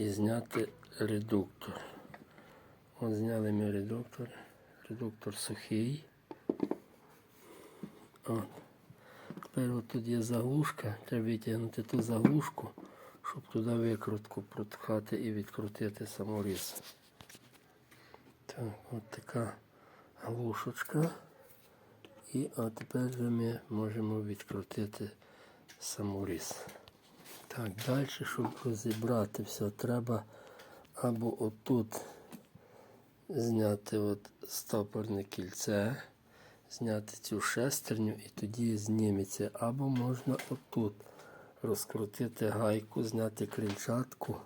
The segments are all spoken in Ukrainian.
і зняти редуктор. От зняли ми редуктор. Редуктор сухий. От. Тепер от тут є заглушка. Треба витягнути ту заглушку, щоб туди викрутку проткати і відкрутити саморіз. Так, от така глушечка. І а тепер ми можемо відкрутити саморіз. Так, далі, щоб розібрати все, треба або отут зняти от стопорне кільце, зняти цю шестерню і тоді зніметься. Або можна отут розкрутити гайку, зняти крильчатку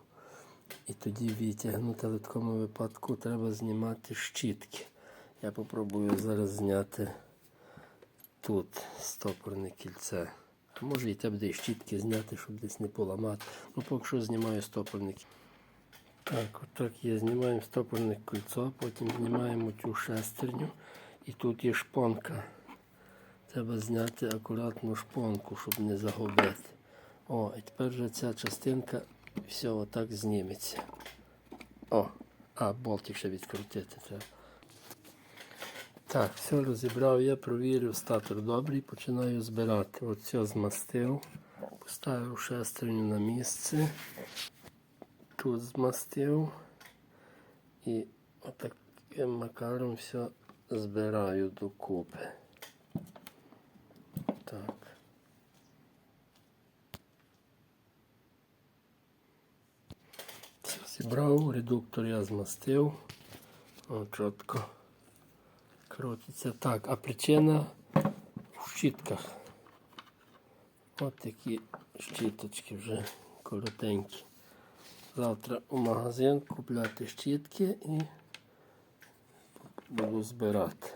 і тоді витягнути. Але в такому випадку треба знімати щітки. Я попробую зараз зняти тут стопорне кільце. А може і треба і щітки зняти, щоб десь не поламати. Ну, поки що знімаю стопорник. Так, отак є. Знімаємо стопорне кільцо, потім знімаємо цю шестерню. І тут є шпонка. Треба зняти акуратну шпонку, щоб не загубити. О, і тепер вже ця частинка все отак зніметься. О, а болтик ще відкрутити треба. Так, все розібрав я, провірив статор добрий, починаю збирати. От все змастив, поставив шестерню на місце, тут змастив і отаким макаром все збираю докупи. Так. Все зібрав, редуктор я змастив. О, чітко крутиться. Так, а причина в щітках. От такі щіточки вже коротенькі. Завтра у магазин купляти щітки і буду збирати.